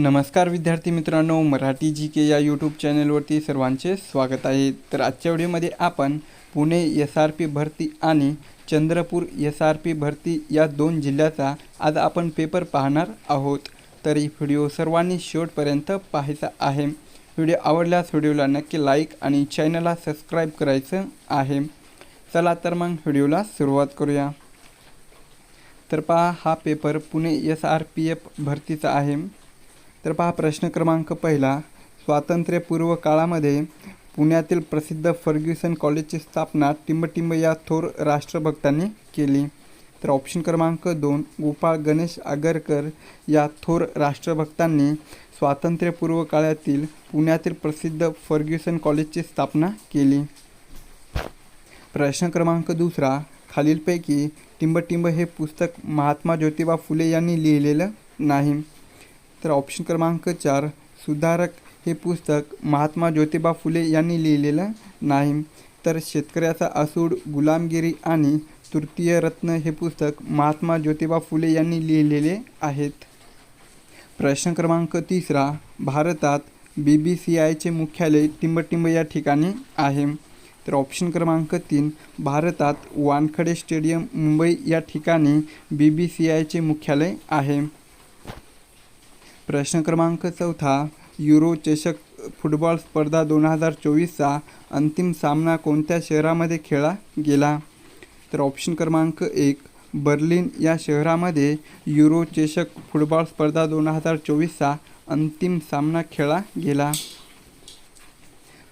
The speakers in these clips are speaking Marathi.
नमस्कार विद्यार्थी मित्रांनो मराठी जी के या यूट्यूब चॅनलवरती सर्वांचे स्वागत आहे. तर आजच्या व्हिडिओमध्ये आपण पुणे एस आर पी भरती आणि चंद्रपूर एस आर पी भरती या दोन जिल्ह्याचा आज आपण पेपर पाहणार आहोत. तर ही व्हिडिओ सर्वांनी शेवटपर्यंत पाहायचा आहे. व्हिडिओ आवडल्यास व्हिडिओला नक्की लाईक आणि चॅनलला सबस्क्राईब करायचं आहे. चला तर मग व्हिडिओला सुरुवात करूया. तर पहा हा paper Pune S R P F भरतीचा आहे. तर पहा प्रश्न क्रमांक पहिला. स्वातंत्र्यपूर्व काळामध्ये पुण्यातील प्रसिद्ध फर्ग्युसन कॉलेजची स्थापना टिंबटिंब या थोर राष्ट्रभक्तांनी केली. तर ऑप्शन क्रमांक दोन गोपाळ गणेश आगरकर या थोर राष्ट्रभक्तांनी स्वातंत्र्यपूर्व काळातील पुण्यातील प्रसिद्ध फर्ग्युसन कॉलेजची स्थापना केली. प्रश्न क्रमांक दुसरा खालीलपैकी टिंबटिंब हे पुस्तक महात्मा ज्योतिबा फुले यांनी लिहिलेलं नाही. तर ऑप्शन क्रमांक चार सुधारक हे पुस्तक महात्मा ज्योतिबा फुले यांनी लिहिलेलं नाही. तर शेतकऱ्याचा असूड गुलामगिरी आणि तृतीय रत्न हे पुस्तक महात्मा ज्योतिबा फुले यांनी लिहिलेले आहेत. प्रश्न क्रमांक तिसरा भारतात बी बी सी आयचे मुख्यालय टिंबटिंब या ठिकाणी आहे. तर ऑप्शन क्रमांक तीन भारतात वानखडे स्टेडियम मुंबई या ठिकाणी बी बी सी आयचे मुख्यालय आहे. प्रश्न क्रमांक चौथा युरो चषक फुटबॉल स्पर्धा दोन हजार चोवीसचा अंतिम सामना कोणत्या शहरामध्ये खेळला गेला? तर ऑप्शन क्रमांक एक बर्लिन या शहरामध्ये युरो चषक फुटबॉल स्पर्धा दोन हजार चोवीसचा अंतिम सामना खेळला गेला.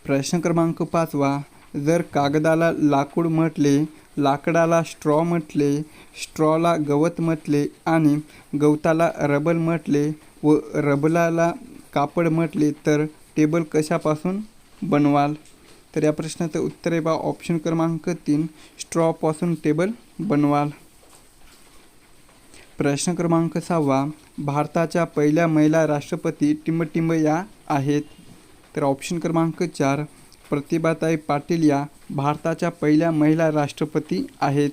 प्रश्न क्रमांक पाचवा जर कागदाला लाकूड म्हटले लाकडाला स्ट्रॉ म्हटले स्ट्रॉला गवत म्हटले आणि गवताला रबल म्हटले व रबलाला कापड म्हटले तर टेबल कशापासून बनवाल? तर या प्रश्नाचं उत्तर आहे बा ऑप्शन क्रमांक तीन स्ट्रॉपासून टेबल बनवाल. प्रश्न क्रमांक सहावा भारताच्या पहिल्या महिला राष्ट्रपती टिंबटिंब या आहेत. तर ऑप्शन क्रमांक चार प्रतिभाताई पाटील या भारताच्या पहिल्या महिला राष्ट्रपती आहेत.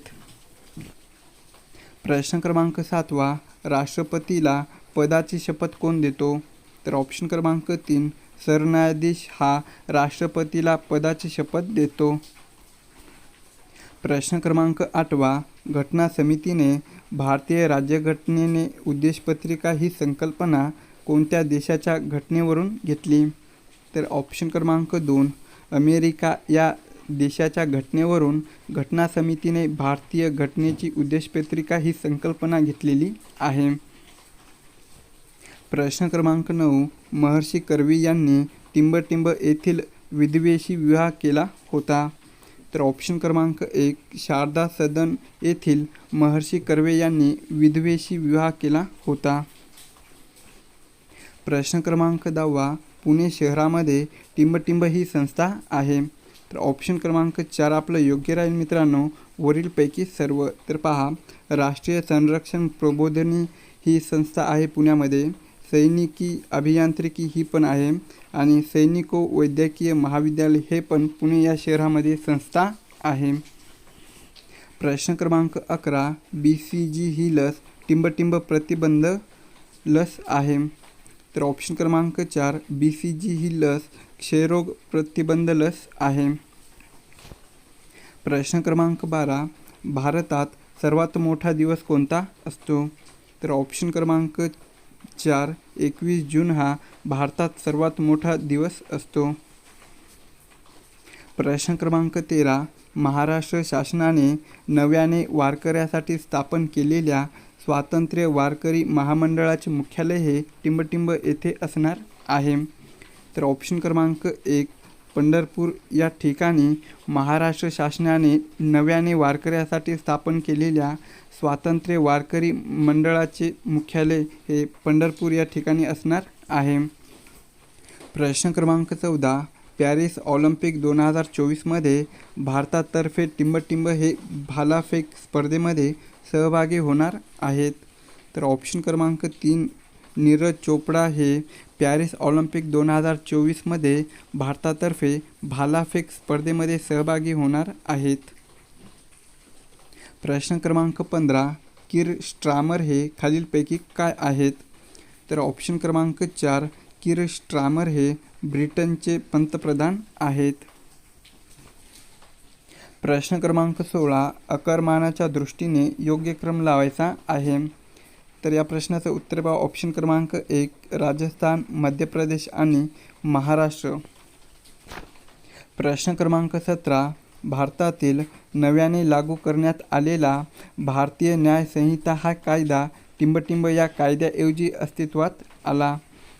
प्रश्न क्रमांक सातवा राष्ट्रपतीला पदाची शपथ कोण देतो? तर ऑप्शन क्रमांक तीन सरन्यायाधीश हा राष्ट्रपतीला पदाची शपथ देतो. प्रश्न क्रमांक आठवा घटना समितीने भारतीय राज्यघटनेने उद्देशपत्रिका ही संकल्पना कोणत्या देशाच्या घटनेवरून घेतली? तर ऑप्शन क्रमांक दोन अमेरिका या देशाच्या घटनेवरून घटना समितीने भारतीय घटनेची उद्देशपत्रिका ही संकल्पना घेतलेली आहे. प्रश्न क्रमांक नऊ. महर्षी कर्वी यांनी टिंबटिंब येथील विधवेशी विवाह केला होता. तर ऑप्शन क्रमांक एक शारदा सदन येथील महर्षी कर्वे यांनी विधवेशी विवाह केला होता. प्रश्न क्रमांक दहावा. पुणे शहरामध्ये टिंबटिंब ही संस्था आहे. तर ऑप्शन क्रमांक चार आपलं योग्य राहील मित्रांनो. वरीलपैकी सर्व. तर पहा राष्ट्रीय संरक्षण प्रबोधनी ही संस्था आहे पुण्यामध्ये. सैनिकी अभियांत्रिकी ही पण आहे. आणि सैनिको वैद्यकीय महाविद्यालय हे पण पुणे या शहरामध्ये संस्था आहे. प्रश्न क्रमांक अकरा बी सी जी ही लस टिंबटिंब प्रतिबंध लस आहे. तर ऑप्शन क्रमांक चार बी सी जी ही लस क्षयरोग प्रतिबंध लस आहे. प्रश्न क्रमांक बारा भारतात सर्वात मोठा दिवस कोणता असतो? तर ऑप्शन क्रमांक चार एकवीस जून हा भारतात सर्वात मोठा दिवस असतो. प्रश्न क्रमांक तेरा महाराष्ट्र शासनाने नव्याने वारकऱ्यासाठी स्थापन केलेल्या स्वातंत्र्य वारकरी महामंडळाचे मुख्यालय हे टिंबटिंब येथे असणार आहे. तर ऑप्शन क्रमांक एक पंढरपूर. या ठिकाणी महाराष्ट्र शासनाने नव्याने वारकऱ्यासाठी स्थापन केलेल्या स्वातंत्र्य वारकरी मंडळाचे मुख्यालय हे पंढरपूर या ठिकाणी असणार आहे. प्रश्न क्रमांक चौदा पॅरिस ऑलिम्पिक दोन हजार चोवीसमध्ये भारतातर्फे टिंबटिंब हे भालाफेक स्पर्धेमध्ये सहभागी होणार आहेत. तर ऑप्शन क्रमांक तीन नीरज चोपडा हे पॅरिस ऑलिम्पिक दोन हजार चोवीसमध्ये भारतातर्फे भालाफेक स्पर्धेमध्ये सहभागी होणार आहेत. प्रश्न क्रमांक पंधरा किर स्ट्रामर हे खालीलपैकी काय आहेत? तर ऑप्शन क्रमांक चार किर स्ट्रामर हे ब्रिटनचे पंतप्रधान आहेत. प्रश्न क्रमांक सोळा अकरमानाच्या दृष्टीने योग्य क्रम लावायचा आहे. तर या प्रश्नाचं उत्तर पहा. ऑप्शन क्रमांक एक राजस्थान मध्य प्रदेश आणि महाराष्ट्र. प्रश्न क्रमांक सतरा भारतातील नव्याने लागू करण्यात आलेला भारतीय न्यायसंहिता हा कायदा टिंबटिंब या कायद्याऐवजी अस्तित्वात आला.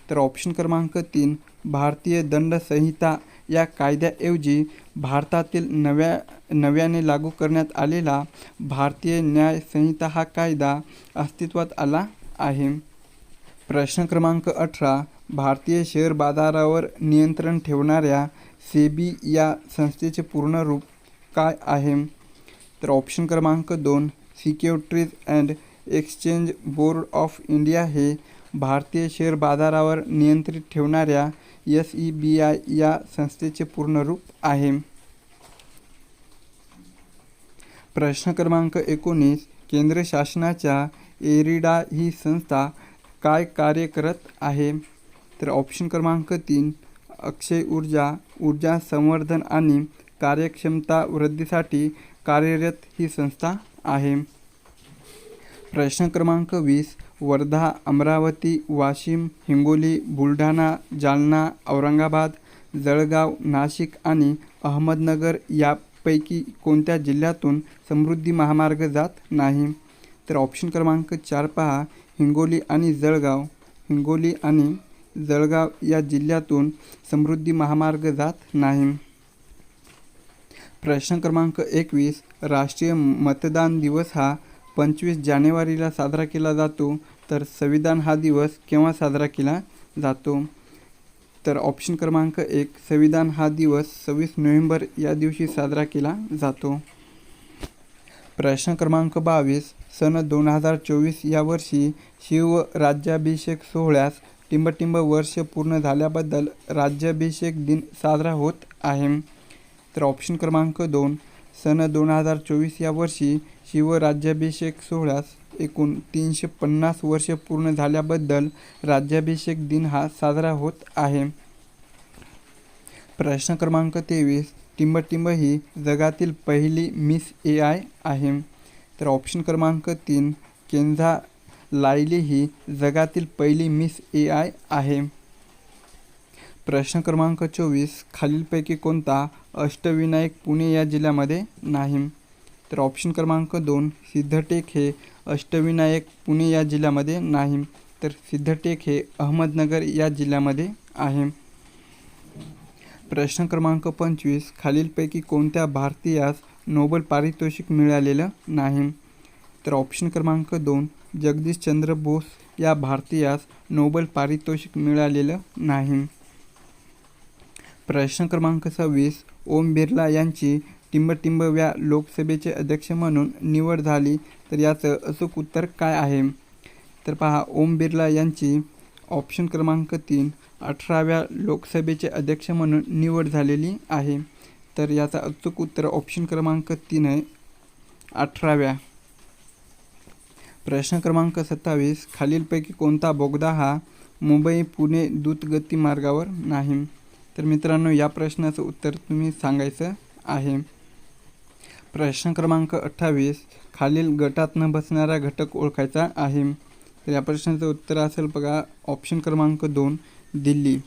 तर ऑप्शन क्रमांक तीन भारतीय दंड संहिता या कायद्याऐवजी भारतातील नव्या नव्याने लागू करण्यात आलेला भारतीय न्याय संहिता हा कायदा अस्तित्वात आला आहे. प्रश्न क्रमांक अठरा भारतीय शेअर बाजारावर नियंत्रण ठेवणाऱ्या सेबी या संस्थेचे पूर्ण रूप काय आहे? तर ऑप्शन क्रमांक दोन securities and exchange board of India हे भारतीय शेअर बाजारावर नियंत्रित ठेवणाऱ्या एस ई बी आय या संस्थेचे पूर्ण रूप आहे. प्रश्न क्रमांक एकोणीस केंद्र शासनाच्या एरिडा ही संस्था काय कार्य करत आहे? तर ऑप्शन क्रमांक तीन अक्षय ऊर्जा ऊर्जा संवर्धन आणि कार्यक्षमता वृद्धीसाठी कार्यरत ही संस्था आहे. प्रश्न क्रमांक वीस वर्धा अमरावती वाशिम हिंगोली बुलढाणा जालना औरंगाबाद जळगाव नाशिक आणि अहमदनगर यापैकी कोणत्या जिल्ह्यातून समृद्धी महामार्ग जात नाही? तर ऑप्शन क्रमांक चार पहा. हिंगोली आणि जळगाव. हिंगोली आणि जळगाव या जिल्ह्यातून समृद्धी महामार्ग जात नाही. प्रश्न क्रमांक एकवीस. राष्ट्रीय मतदान दिवस हा पंचवीस जानेवारीला साजरा केला जातो तर संविधान हा दिवस केव्हा साजरा केला जातो? तर ऑप्शन क्रमांक एक संविधान हा दिवस सव्वीस नोव्हेंबर या दिवशी साजरा केला जातो. प्रश्न क्रमांक बावीस सन दोन हजार चोवीस या वर्षी शिवराज्याभिषेक सोहळ्यास टिंबटिंब वर्ष पूर्ण झाल्याबद्दल राज्याभिषेक दिन साजरा होत आहे. तर ऑप्शन क्रमांक दोन सन दोन हजार चोवीस या वर्षी शिवराज्याभिषेक सोहळ्यास एकूण तीनशे पन्नास वर्ष पूर्ण झाल्याबद्दल राज्याभिषेक दिन हा साजरा होत आहे. प्रश्न क्रमांक तेवीस टिंबटिंब ही जगातील पहिली मिस ए आय आहे. तर ऑप्शन क्रमांक तीन केंझा लायली ही जगातील पहिली मिस ए आय आहे. प्रश्न क्रमांक चोवीस खालीलपैकी कोणता अष्टविनायक पुणे या जिल्ह्यामध्ये नाही? तर ऑप्शन क्रमांक दोन सिद्धटेक हे अष्टविनायक पुणे या जिल्ह्यामध्ये नाही तर सिद्धटेक हे अहमदनगर या जिल्ह्यामध्ये आहे. प्रश्न क्रमांक पंचवीस खालीलपैकी कोणत्या भारतीयास नोबल पारितोषिक मिळालेलं नाही? तर ऑप्शन क्रमांक दोन जगदीशचंद्र बोस या भारतीयास नोबल पारितोषिक मिळालेलं नाही. प्रश्न क्रमांक सव्वीस ओम बिर्ला यांची टिंबटिंब या लोकसभेचे अध्यक्ष म्हणून निवड झाली तर याचं अचूक उत्तर काय आहे? तर पहा ओम बिर्ला यांची ऑप्शन क्रमांक तीन अठराव्या लोकसभेचे अध्यक्ष म्हणून निवड झालेली आहे. तर याचा अचूक उत्तर ऑप्शन क्रमांक तीन आहे अठराव्या. प्रश्न क्रमांक सत्तावीस खालीलपैकी कोणता बोगदा हा मुंबई पुणे द्रुतगती मार्गावर नाही? तर मित्रांनो या प्रश्नाचं उत्तर तुम्ही सांगायचं आहे. प्रश्न क्रमांक अठ्ठावीस. खालील गटात न बसणारा घटक ओळखायचा आहे. तर या प्रश्नाचं उत्तर असेल बघा ऑप्शन क्रमांक दोन दिल्ली.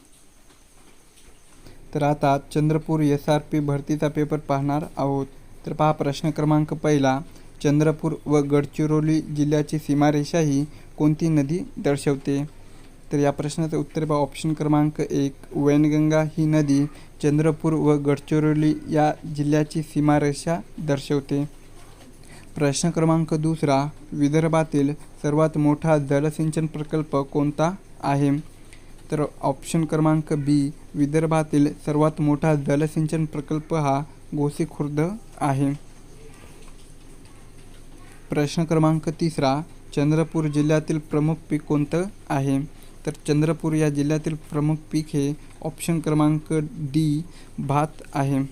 तर आता चंद्रपूर एस आर पी भरतीचा पेपर पाहणार आहोत. तर पहा प्रश्न क्रमांक पहिला. चंद्रपूर व गडचिरोली जिल्ह्याची सीमारेषा ही कोणती नदी दर्शवते? तर या प्रश्नाचं उत्तर बा ऑप्शन क्रमांक एक वैनगंगा ही नदी चंद्रपूर व गडचिरोली या जिल्ह्याची सीमारेषा दर्शवते. प्रश्न क्रमांक दुसरा विदर्भातील सर्वात मोठा जलसिंचन प्रकल्प कोणता आहे? तर ऑप्शन क्रमांक बी विदर्भातील सर्वात मोठा जलसिंचन प्रकल्प हा गोसीखुर्द आहे. प्रश्न क्रमांक तिसरा चंद्रपूर जिल्ह्यातील प्रमुख पीक कोणतं आहे? तर चंद्रपूर या जिल्ह्यातील प्रमुख पीक हे ऑप्शन क्रमांक डी भात आहे.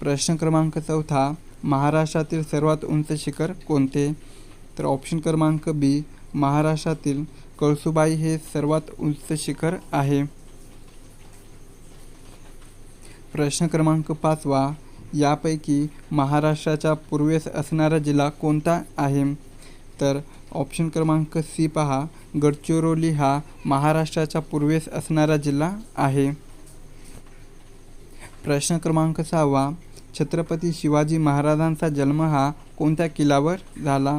प्रश्न क्रमांक चौथा महाराष्ट्रातील सर्वात उंच शिखर कोणते? तर ऑप्शन क्रमांक बी महाराष्ट्रातील कळसुबाई हे सर्वात उंच शिखर आहे. प्रश्न क्रमांक पाचवा यापैकी महाराष्ट्राच्या पूर्वेस असणारा जिल्हा कोणता आहे? तर ऑप्शन क्रमांक सी पहा. गडचिरोली हा महाराष्ट्राच्या पूर्वेस असणारा जिल्हा आहे. प्रश्न क्रमांक सहावा. छत्रपती शिवाजी महाराजांचा जन्म हा कोणत्या किल्ल्यावर झाला?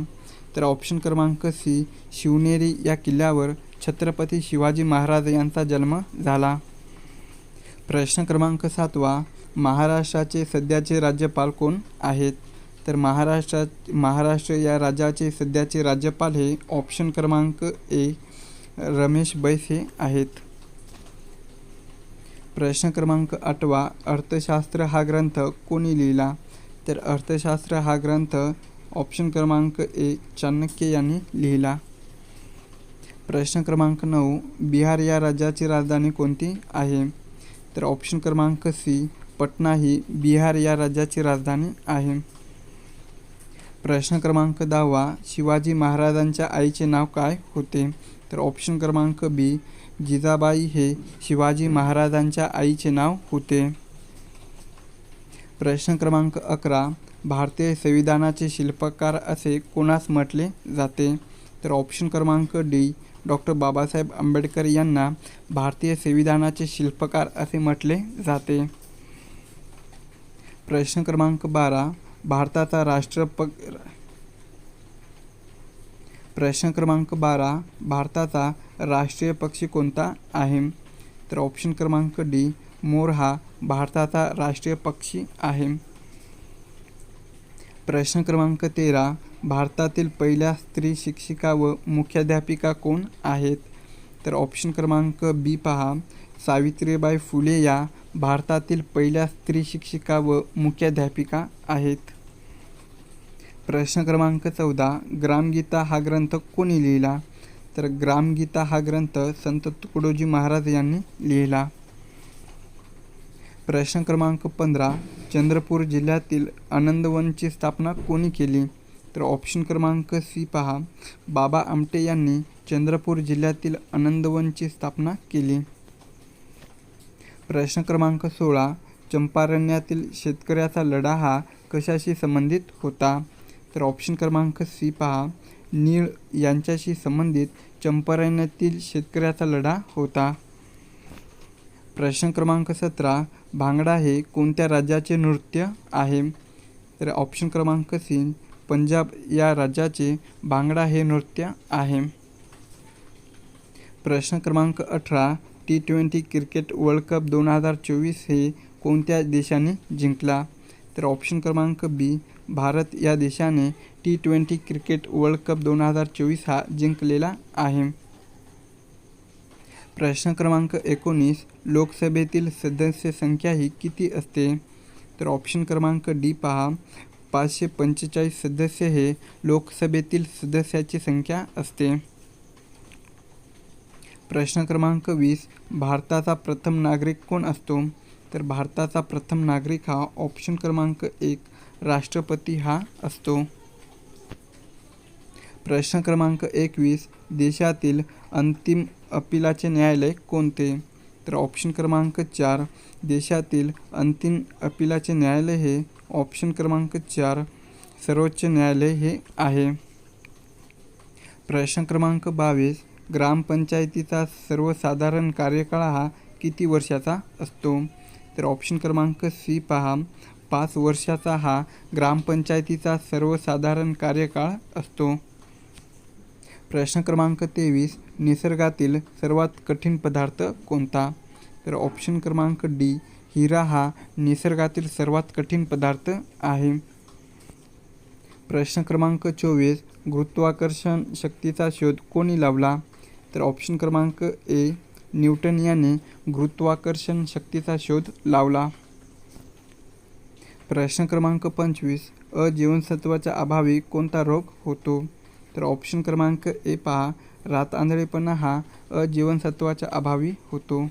तर ऑप्शन क्रमांक सी शिवनेरी या किल्ल्यावर छत्रपती शिवाजी महाराज यांचा जन्म झाला. प्रश्न क्रमांक सातवा. महाराष्ट्राचे सध्याचे राज्यपाल कोण आहेत? तर महाराष्ट्रात महाराष्ट्र या राज्याचे सध्याचे राज्यपाल हे ऑप्शन क्रमांक ए रमेश बैस हे आहेत. प्रश्न क्रमांक आठवा अर्थशास्त्र हा ग्रंथ कोणी लिहिला? तर अर्थशास्त्र हा ग्रंथ ऑप्शन क्रमांक ए चाणक्य यांनी लिहिला. प्रश्न क्रमांक नऊ बिहार या राज्याची राजधानी कोणती आहे? तर ऑप्शन क्रमांक सी पटना ही बिहार या राज्याची राजधानी आहे. प्रश्न क्रमांक दहावा शिवाजी महाराजांच्या आईचे नाव काय होते? तर ऑप्शन क्रमांक बी जिजाबाई हे शिवाजी महाराजांच्या आईचे नाव होते. प्रश्न क्रमांक अकरा भारतीय संविधानाचे शिल्पकार असे कोणास म्हटले जाते? तर ऑप्शन क्रमांक डी डॉक्टर बाबासाहेब आंबेडकर यांना भारतीय संविधानाचे शिल्पकार असे म्हटले जाते. प्रश्न क्रमांक बारा भारताचा राष्ट्रपक प्रश्न क्रमांक बारा. भारताचा राष्ट्रीय पक्षी कोणता आहे? तर ऑप्शन क्रमांक डी मोर हा भारताचा राष्ट्रीय पक्षी आहे. प्रश्न क्रमांक तेरा भारतातील पहिल्या स्त्री शिक्षिका व मुख्याध्यापिका कोण आहेत? तर ऑप्शन क्रमांक बी पहा. सावित्रीबाई फुले या भारतातील पहिल्या स्त्री शिक्षिका व मुख्याध्यापिका आहेत. प्रश्न क्रमांक चौदा ग्रामगीता हा ग्रंथ कोणी लिहिला? तर ग्रामगीता हा ग्रंथ संत तुकडोजी महाराज यांनी लिहिला. प्रश्न क्रमांक पंधरा चंद्रपूर जिल्ह्यातील आनंदवनची स्थापना कोणी केली? तर ऑप्शन क्रमांक सी पहा. बाबा आमटे यांनी चंद्रपूर जिल्ह्यातील आनंदवनची स्थापना केली. प्रश्न क्रमांक सोळा चंपारण्यातील शेतकऱ्याचा लढा हा कशाशी संबंधित होता? तर ऑप्शन क्रमांक सी पहा. नीळ यांच्याशी संबंधित चंपारण्यातील शेतकऱ्याचा लढा होता. प्रश्न क्रमांक सतरा. भांगडा हे कोणत्या राज्याचे नृत्य आहे? तर ऑप्शन क्रमांक सी पंजाब या राज्याचे भांगडा हे नृत्य आहे. प्रश्न क्रमांक अठरा. T twenty cricket world cup दोन हजार चोवीस हे कोणत्या देशाने जिंकला? तर ऑप्शन क्रमांक बी भारत या देशाने T twenty cricket world cup दोन हजार चोवीस हा जिंकलेला आहे. प्रश्न क्रमांक एकोणीस लोकसभेतील सदस्य संख्या ही किती असते? तर ऑप्शन क्रमांक डी पहा. पाचशे पंचेचाळीस सदस्य हे लोकसभेतील सदस्याची संख्या असते. प्रश्न क्रमांक वीस भारताचा प्रथम नागरिक कोण असतो? तर भारताचा प्रथम नागरिक हा ऑप्शन क्रमांक एक राष्ट्रपती हा असतो. प्रश्न क्रमांक एकवीस. देशातील अंतिम अपिलाचे न्यायालय कोणते? तर ऑप्शन क्रमांक चार. देशातील अंतिम अपिलाचे न्यायालय हे ऑप्शन क्रमांक चार. सर्वोच्च न्यायालय हे आहे. प्रश्न क्रमांक बावीस. ग्रामपंचायतीचा सर्वसाधारण कार्यकाळ हा किती वर्षाचा असतो? तर ऑप्शन क्रमांक सी पहा. पाच वर्षाचा हा ग्रामपंचायतीचा सर्वसाधारण कार्यकाळ असतो. प्रश्न क्रमांक तेवीस निसर्गातील सर्वात कठीण पदार्थ कोणता? तर ऑप्शन क्रमांक डी हिरा हा निसर्गातील सर्वात कठीण पदार्थ आहे. प्रश्न क्रमांक चोवीस गुरुत्वाकर्षण शक्तीचा शोध कोणी लावला? तर ऑप्शन क्रमांक ए न्यूटन याने गुरुत्वाकर्षण शक्तीचा शोध लावला. प्रश्न क्रमांक पंचवीस. अ जीवनसत्वाच्या अभावी कोणता रोग होतो? तर ऑप्शन क्रमांक ए पहा. रात आंधळेपणा हा अ जीवनसत्वाच्या अभावी होतो.